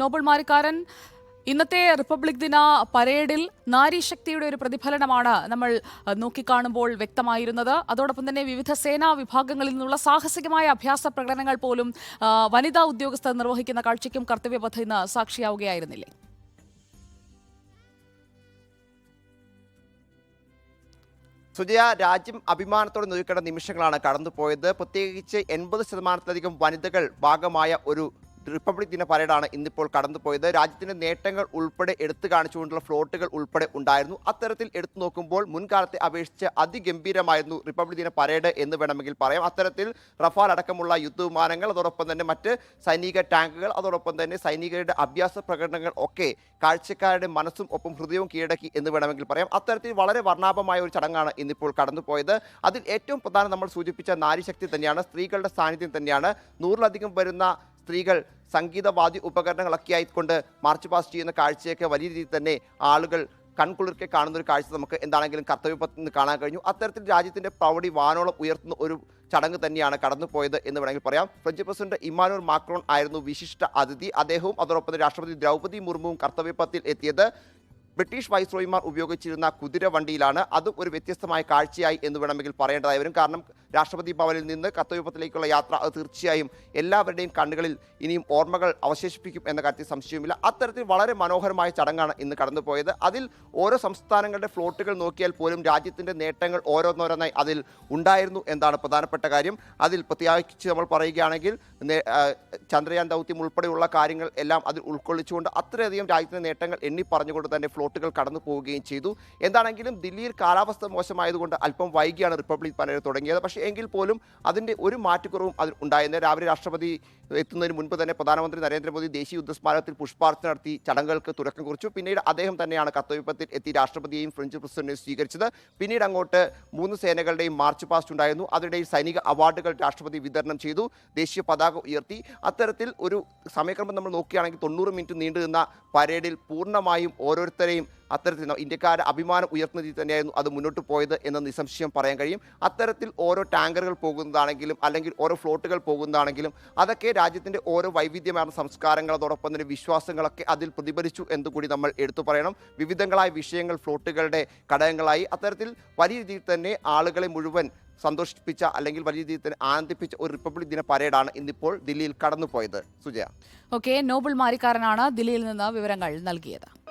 Nobel Marikkaran ഇന്നത്തെ republic ദിന പരേഡിൽ നാരീശക്തിയുടെ ഒരു പ്രതിഫലനമാണ് നമ്മൾ നോക്കിക്കാണുമ്പോൾ വ്യക്തമായിരുന്നത്. അതോടൊപ്പം തന്നെ വിവിധ സേനാ വിഭാഗങ്ങളിൽ നിന്നുള്ള സാഹസികമായ അഭ്യാസ പ്രകടനങ്ങൾ പോലും വനിതാ ഉദ്യോഗസ്ഥർ നിർവഹിക്കുന്ന കാഴ്ചയ്ക്കും കർത്തവ്യപഥ ഇന്ന് സാക്ഷിയാവുകയായിരുന്നില്ലേ? സുജയ രാജ്യം അഭിമാനത്തോടെ നോക്കേണ്ട നിമിഷങ്ങളാണ് കടന്നുപോയത്. പ്രത്യേകിച്ച് എൺപത് ശതമാനത്തിലധികം വനിതകൾ ഭാഗമായ ഒരു റിപ്പബ്ലിക് ദിന പരേഡാണ് ഇന്നിപ്പോൾ കടന്നുപോയത്. രാജ്യത്തിന്റെ നേട്ടങ്ങൾ ഉൾപ്പെടെ എടുത്തു കാണിച്ചുകൊണ്ടുള്ള ഫ്ലോട്ടുകൾ ഉൾപ്പെടെ ഉണ്ടായിരുന്നു. അത്തരത്തിൽ എടുത്തു നോക്കുമ്പോൾ മുൻകാലത്തെ അപേക്ഷിച്ച് അതിഗംഭീരമായിരുന്നു റിപ്പബ്ലിക് ദിന പരേഡ് എന്ന് വേണമെങ്കിൽ പറയാം. അത്തരത്തിൽ റഫാൽ അടക്കമുള്ള യുദ്ധവിമാനങ്ങൾ അതോടൊപ്പം തന്നെ മറ്റ് സൈനിക ടാങ്കുകൾ അതോടൊപ്പം തന്നെ സൈനികരുടെ അഭ്യാസ പ്രകടനങ്ങൾ ഒക്കെ കാഴ്ചക്കാരുടെ മനസ്സും ഒപ്പം ഹൃദയവും കീഴടക്കി എന്ന് വേണമെങ്കിൽ പറയാം. അത്തരത്തിൽ വളരെ വർണാഭമായ ഒരു ചടങ്ങാണ് ഇന്നിപ്പോൾ കടന്നുപോയത്. അതിൽ ഏറ്റവും പ്രധാനം നമ്മൾ സൂചിപ്പിച്ച നാരിശക്തി തന്നെയാണ് സ്ത്രീകളുടെ സാന്നിധ്യം തന്നെയാണ്. നൂറിലധികം വരുന്ന സ്ത്രീകൾ സംഗീതവാദ്യ ഉപകരണങ്ങളൊക്കെ ആയിക്കൊണ്ട് മാർച്ച് പാസ്റ്റ് ചെയ്യുന്ന കാഴ്ചയൊക്കെ വലിയ രീതിയിൽ തന്നെ ആളുകൾ കൺകുളിർക്കെ കാണുന്ന ഒരു കാഴ്ച നമുക്ക് എന്താണെങ്കിലും കർത്തവ്യപത്തിൽ നിന്ന് കാണാൻ കഴിഞ്ഞു. അത്തരത്തിൽ രാജ്യത്തിന്റെ പ്രൗഢി വാനോളം ഉയർത്തുന്ന ഒരു ചടങ്ങ് തന്നെയാണ് കടന്നുപോയത് എന്ന് വേണമെങ്കിൽ പറയാം. ഫ്രഞ്ച് പ്രസിഡന്റ് ഇമ്മാനുവൽ മാക്രോൺ ആയിരുന്നു വിശിഷ്ട അതിഥി. അദ്ദേഹവും അതോടൊപ്പം രാഷ്ട്രപതി ദ്രൗപദി മുർമുവും കർത്തവ്യപത്തിൽ എത്തിയത്. ബ്രിട്ടീഷ് വൈസ്രോയിമാർ ഉപയോഗിച്ചിരുന്ന കുതിര വണ്ടിയിലാണ് അതും ഒരു വ്യത്യസ്തമായ കാഴ്ചയായി എന്ന് വേണമെങ്കിൽ പറയേണ്ടതായി വരും. കാരണം രാഷ്ട്രപതി ഭവനിൽ നിന്ന് കത്തവിപത്തിലേക്കുള്ള യാത്ര അത് തീർച്ചയായും എല്ലാവരുടെയും കണ്ണുകളിൽ ഇനിയും ഓർമ്മകൾ അവശേഷിപ്പിക്കും എന്ന കാര്യത്തിൽ സംശയമില്ല അത്തരത്തിൽ വളരെ മനോഹരമായ ചടങ്ങാണ് ഇന്ന് കടന്നുപോയത്. അതിൽ ഓരോ സംസ്ഥാനങ്ങളുടെ ഫ്ലോട്ടുകൾ നോക്കിയാൽ പോലും രാജ്യത്തിന്റെ നേട്ടങ്ങൾ ഓരോന്നോരോന്നായി അതിൽ ഉണ്ടായിരുന്നു എന്നാണ് പ്രധാനപ്പെട്ട കാര്യം. അതിൽ പ്രത്യേകിച്ച് നമ്മൾ പറയുകയാണെങ്കിൽ ചന്ദ്രയാൻ ദൗത്യം ഉൾപ്പെടെയുള്ള കാര്യങ്ങൾ എല്ലാം അതിൽ ഉൾക്കൊള്ളിച്ചുകൊണ്ട് അത്രയധികം രാജ്യത്തിന്റെ നേട്ടങ്ങൾ എണ്ണി പറഞ്ഞുകൊണ്ട് തന്നെ ഫ്ലോട്ടുകൾ കടന്നു പോവുകയും ചെയ്തു. എന്താണെങ്കിലും ദില്ലിയിൽ കാലാവസ്ഥ മോശമായതുകൊണ്ട് അല്പം വൈകിയാണ് റിപ്പബ്ലിക് പരേഡ് തുടങ്ങിയത്. പക്ഷേ എങ്കിൽ പോലും അതിന്റെ ഒരു മാറ്റക്കുറവും അതിൽ ഉണ്ടായിരുന്നു രാവിലെ രാഷ്ട്രപതി എത്തുന്നതിന് മുൻപ് തന്നെ പ്രധാനമന്ത്രി നരേന്ദ്രമോദി ദേശീയ യുദ്ധസ്മാരകത്തിൽ പുഷ്പാർച്ചന നടത്തി ചടങ്ങുകൾക്ക് തുടക്കം കുറിച്ചു. പിന്നീട് അദ്ദേഹം തന്നെയാണ് കർത്തവ്യപത്തിൽ എത്തി രാഷ്ട്രപതിയെയും ഫ്രഞ്ച് പ്രസിഡന്റിനെയും സ്വീകരിച്ചത്. പിന്നീട് അങ്ങോട്ട് മൂന്ന് സേനകളുടെയും മാർച്ച് പാസ്റ്റ് ഉണ്ടായിരുന്നു. അതിനിടയിൽ സൈനിക അവാർഡുകൾ രാഷ്ട്രപതി വിതരണം ചെയ്തു. ദേശീയ പതാക ഉയർത്തി. അത്തരത്തിൽ ഒരു സമയക്രമം നമ്മൾ നോക്കുകയാണെങ്കിൽ തൊണ്ണൂറ് മിനിറ്റ് നീണ്ടുനിന്ന പരേഡിൽ പൂർണമായും ഓരോരുത്തരെയും അത്തരത്തിൽ ന- ഇന്ത്യക്കാരുടെ അഭിമാനം ഉയർത്തുന്ന രീതി തന്നെയായിരുന്നു അത് മുന്നോട്ട് പോയത് എന്ന് നിസ്സംശയം പറയാൻ കഴിയും. അത്തരത്തിൽ ഓരോ ടാങ്കറുകൾ പോകുന്നതാണെങ്കിലും അല്ലെങ്കിൽ ഓരോ ഫ്ലോട്ടുകൾ പോകുന്നതാണെങ്കിലും അതൊക്കെ രാജ്യത്തിന്റെ ഓരോ വൈവിധ്യമാർന്ന സംസ്കാരങ്ങൾ അതോടൊപ്പം തന്നെ വിശ്വാസങ്ങളൊക്കെ അതിൽ പ്രതിഫലിച്ചു എന്ന് കൂടി നമ്മൾ എടുത്തു പറയണം. വിവിധങ്ങളായ വിഷയങ്ങൾ ഫ്ലോട്ടുകളുടെ ഘടകങ്ങളായി അത്തരത്തിൽ വലിയ രീതിയിൽ തന്നെ ആളുകളെ മുഴുവൻ സന്തോഷിപ്പിച്ച അല്ലെങ്കിൽ വലിയ രീതിയിൽ തന്നെ ആനന്ദിപ്പിച്ച ഒരു റിപ്പബ്ലിക് ദിന പരേഡാണ് ഇന്നിപ്പോൾ ദില്ലിയിൽ കടന്നുപോയത്. സുജയ. ഓക്കെ നോബിൾ മാരിക്കാരനാണ് ദില്ലിയിൽ നിന്ന് വിവരങ്ങൾ നൽകിയത്.